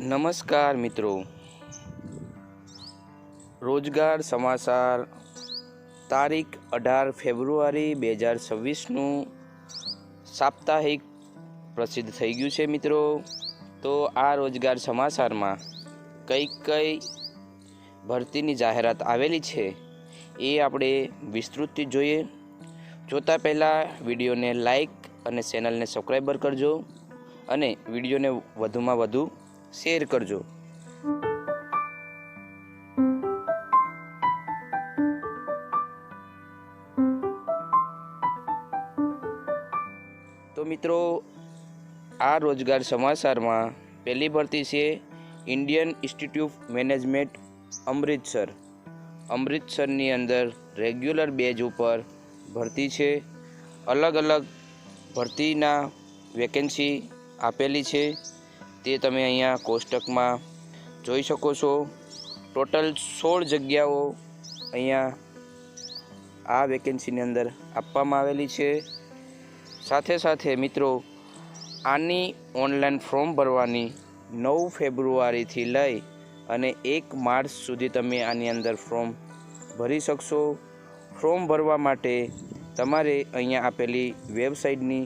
નમસ્કાર મિત્રો. રોજગાર સમાચાર તારીખ અઢાર ફેબ્રુઆરી બે હજાર છવ્વીસનું સાપ્તાહિક પ્રસિદ્ધ થઈ ગયું છે મિત્રો. તો આ રોજગાર સમાચારમાં કઈ કઈ ભરતીની જાહેરાત આવેલી છે એ આપણે વિસ્તૃતથી જોઈએ. જોતા પહેલાં વિડીયોને લાઈક અને ચેનલને સબસ્ક્રાઈબર કરજો અને વિડીયોને વધુમાં વધુ શેર કરજો. તો મિત્રો, આ રોજગાર સમાચારમાં પહેલી ભરતી છે ઇન્ડિયન ઇન્સ્ટિટ્યૂટ મેનેજમેન્ટ અમૃતસર. અમૃતસરની અંદર રેગ્યુલર બેઝ ઉપર ભરતી છે. અલગ અલગ ભરતીના વેકેન્સી આપેલી છે. તે તમે અહીંયા કોષ્ટકમાં જોઈ શકો છો. ટોટલ સોળ જગ્યાઓ અહીંયા આ વેકેન્સીની અંદર આપવામાં આવેલી છે. સાથે સાથે મિત્રો, આની ઓનલાઈન ફોર્મ ભરવાની નવ ફેબ્રુઆરીથી લઈ અને એક માર્ચ સુધી તમે આની અંદર ફોર્મ ભરી શકશો. ફોર્મ ભરવા માટે તમારે અહીંયા આપેલી વેબસાઇટની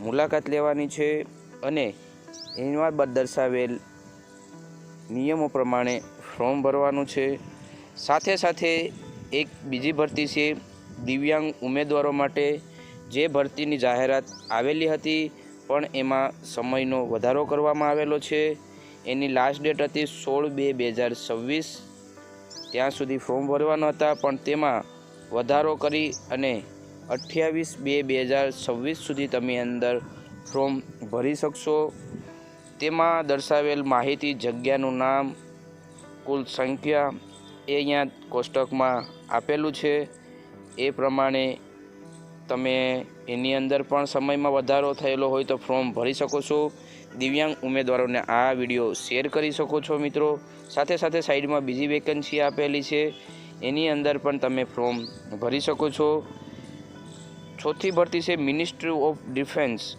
મુલાકાત લેવાની છે અને એમાં બાદ દર્શાવેલ નિયમો પ્રમાણે ફોર્મ ભરવાનું છે. સાથે સાથે એક બીજી ભરતી છે, દિવ્યાંગ ઉમેદવારો માટે જે ભરતીની જાહેરાત આવેલી હતી, પણ એમાં સમયનો વધારો કરવામાં આવેલો છે. એની લાસ્ટ ડેટ હતી સોળ બે બે હજાર છવ્વીસ. ત્યાં સુધી ફોર્મ ભરવાના હતા, પણ તેમાં વધારો કરી અને અઠ્યાવીસ બે બે હજાર છવ્વીસ સુધી તમે અંદર ફોર્મ ભરી શકશો. તેમાં દર્શાવેલ માહિતી જગ્યાનું નામ, કુલ સંખ્યા એ અહીંયા કોષ્ટકમાં આપેલું છે. એ પ્રમાણે તમે એની અંદર પણ સમયમાં વધારો થયેલો હોય તો ફોર્મ ભરી શકો છો. દિવ્યાંગ ઉમેદવારોને આ વીડિયો શેર કરી શકો છો મિત્રો. સાથે સાથે સાઈડમાં બીજી વેકન્સી આપેલી છે. એની અંદર પણ તમે ફોર્મ ભરી શકો છો. ચોથી ભરતી છે મિનિસ્ટ્રી ઓફ ડિફેન્સ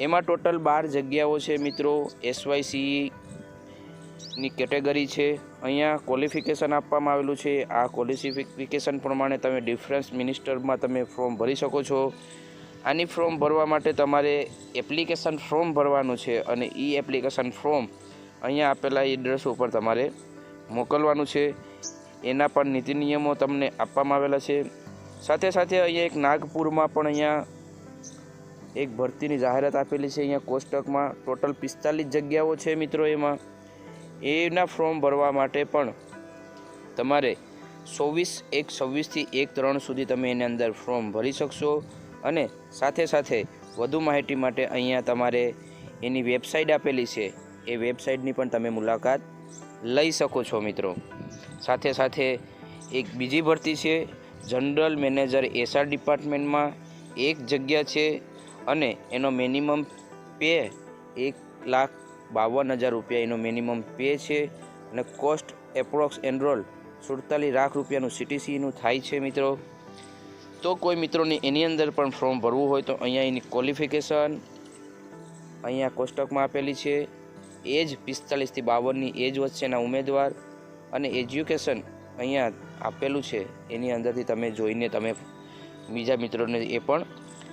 એમાં ટોટલ બાર જગ્યાઓ છે મિત્રો. એસવાયસીની કેટેગરી છે. અહીંયા ક્વોલિફિકેશન આપવામાં આવેલું છે. આ ક્વોલિફિકેશન પ્રમાણે તમે ડિફરન્સ મિનિસ્ટરમાં તમે ફોર્મ ભરી શકો છો. આની ફોર્મ ભરવા માટે તમારે એપ્લિકેશન ફોર્મ ભરવાનું છે અને એ એપ્લિકેશન ફોર્મ અહીંયા આપેલા એડ્રેસ ઉપર તમારે મોકલવાનું છે. એના પણ નીતિ નિયમો તમને આપવામાં આવેલા છે. સાથે સાથે અહીંયા એક નાગપુરમાં પણ અહીંયા એક ભરતીની જાહેરાત આપેલી છે અહીંયા કોષ્ટકમાં. ટોટલ પિસ્તાલીસ જગ્યાઓ છે મિત્રો એમાં. એના ફોર્મ ભરવા માટે પણ તમારે ચોવીસ એક છવ્વીસથી એક, ત્રણ સુધી તમે એની અંદર ફોર્મ ભરી શકશો. અને સાથે સાથે વધુ માહિતી માટે અહીંયા તમારે એની વેબસાઇટ આપેલી છે. એ વેબસાઇટની પણ તમે મુલાકાત લઈ શકો છો મિત્રો. સાથે સાથે એક બીજી ભરતી છે. જનરલ મેનેજર એસઆર ડિપાર્ટમેન્ટમાં એક જગ્યા છે. અને એનો મિનિમમ પે એક લાખ બાવન હજાર રૂપિયા એનો મિનિમમ પે છે. અને કોસ્ટ એપ્રોક્સ એનરોલ સુડતાલીસ લાખ રૂપિયાનું સીટીસીનું થાય છે મિત્રો. તો કોઈ મિત્રોને એની અંદર પણ ફોર્મ ભરવું હોય તો અહીંયા એની ક્વોલિફિકેશન અહીંયા કોષ્ટકમાં આપેલી છે. એજ પિસ્તાલીસથી બાવનની એજ વચ્ચેના ઉમેદવાર અને એજ્યુકેશન અહીંયા આપેલું છે. એની અંદરથી તમે જોઈને તમે બીજા મિત્રોને એ પણ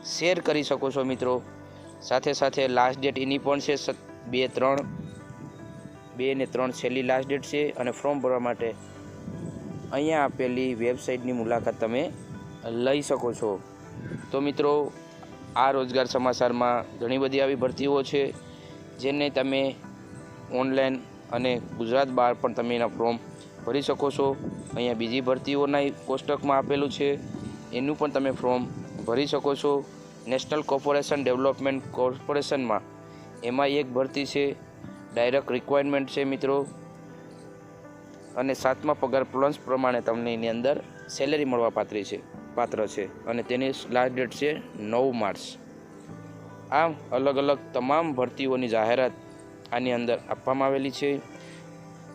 શેર કરી શકો છો મિત્રો. સાથે સાથે લાસ્ટ ડેટ એની પણ છે બે, ત્રણ. બે ને ત્રણ છેલ્લી લાસ્ટ ડેટ છે અને ફોર્મ ભરવા માટે અહીંયા આપેલી વેબસાઇટની મુલાકાત તમે લઈ શકો છો. તો મિત્રો, આ રોજગાર સમાચારમાં ઘણી બધી આવી ભરતીઓ છે, જેને તમે ઓનલાઈન અને ગુજરાત બહાર પણ તમે એના ફોર્મ ભરી શકો છો. અહીંયા બીજી ભરતીઓના કોષ્ટકમાં આપેલું છે, એનું પણ તમે ફોર્મ ભરી શકો છો. નેશનલ કોર્પોરેશન ડેવલપમેન્ટ કોર્પોરેશનમાં એમાં એક ભરતી છે, ડાયરેક્ટ રિક્વાયરમેન્ટ છે મિત્રો. અને સાતમા પગાર પ્લસ પ્રમાણે તમને એની અંદર સેલેરી મળવા પાત્ર છે પાત્ર છે. અને તેની લાસ્ટ ડેટ છે નવ માર્ચ. આમ અલગ અલગ તમામ ભરતીઓની જાહેરાત આની અંદર આપવામાં આવેલી છે.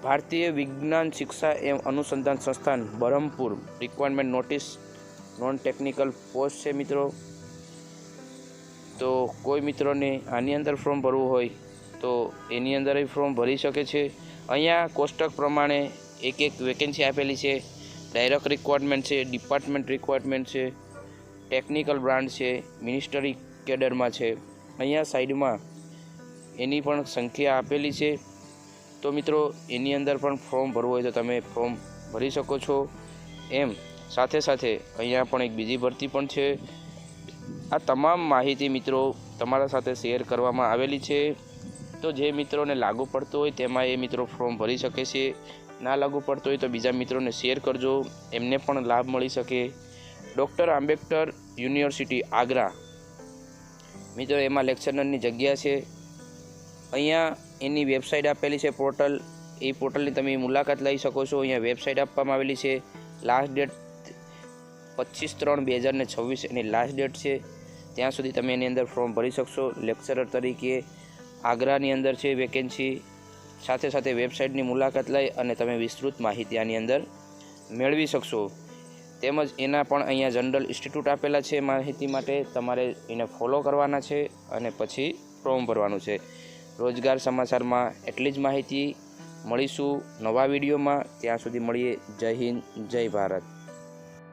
ભારતીય વિજ્ઞાન શિક્ષા એમ Anusandhan Sansthan Berhampur requirement notice non technical post છે મિત્રો. તો કોઈ મિત્રોને આની અંદર ફોર્મ ભરવું હોય, તો એની અંદર ફોર્મ ભરી શકે છે. અહીંયા કોષ્ટક પ્રમાણે એક એક વેકેન્સી આપેલી છે. ડાયરેક્ટ રિક્વાયરમેન્ટ છે ડિપાર્ટમેન્ટ રિક્વાયરમેન્ટ છે ટેકનિકલ બ્રાન્ડ છે મિનિસ્ટરી કેડરમાં છે. અહીંયા સાઈડમાં એની પણ સંખ્યા આપેલી છે. તો મિત્રો, એની અંદર પણ ફોર્મ ભરવું હોય તો તમે ફોર્મ ભરી શકો છો. એમ, સાથે સાથે અહીંયા પણ એક બીજી ભરતી પણ છે. આ તમામ માહિતી મિત્રો તમારા સાથે શેર કરવામાં આવેલી છે. તો જે મિત્રોને લાગુ પડતું હોય તેમાં એ મિત્રો ફોર્મ ભરી શકે છે. ના લાગુ પડતું હોય તો બીજા મિત્રોને શેર કરજો. એમને પણ લાભ મળી શકે. Doctor Ambedkar university Agra. મિત્રો, એમાં લેક્ચરરની જગ્યા છે. અહીંયા એની વેબસાઇટ આપેલી છે પોર્ટલ. એ પોર્ટલની તમે મુલાકાત લઈ શકો છો. અહીંયા વેબસાઇટ આપવામાં આવેલી છે. લાસ્ટ ડેટ પચીસ ત્રણ બે હજાર ને છવ્વીસ એની લાસ્ટ ડેટ છે. ત્યાં સુધી તમે એની અંદર ફોર્મ ભરી શકશો. લેક્ચરર તરીકે આગ્રાની અંદર છે વેકેન્સી સાથે સાથે વેબસાઇટની મુલાકાત લઈ અને તમે વિસ્તૃત માહિતી આની અંદર મેળવી શકશો. તેમજ એના પણ અહીંયા જનરલ ઇન્સ્ટિટ્યૂટ આપેલા છે માહિતી માટે. તમારે એને ફોલો કરવાના છે અને પછી ફોર્મ ભરવાનું છે. રોજગાર સમાચારમાં એટલી જ માહિતી. મળીશું નવા વિડીયોમાં ત્યાં સુધી મળીએ. જય હિન્દ, જય ભારત.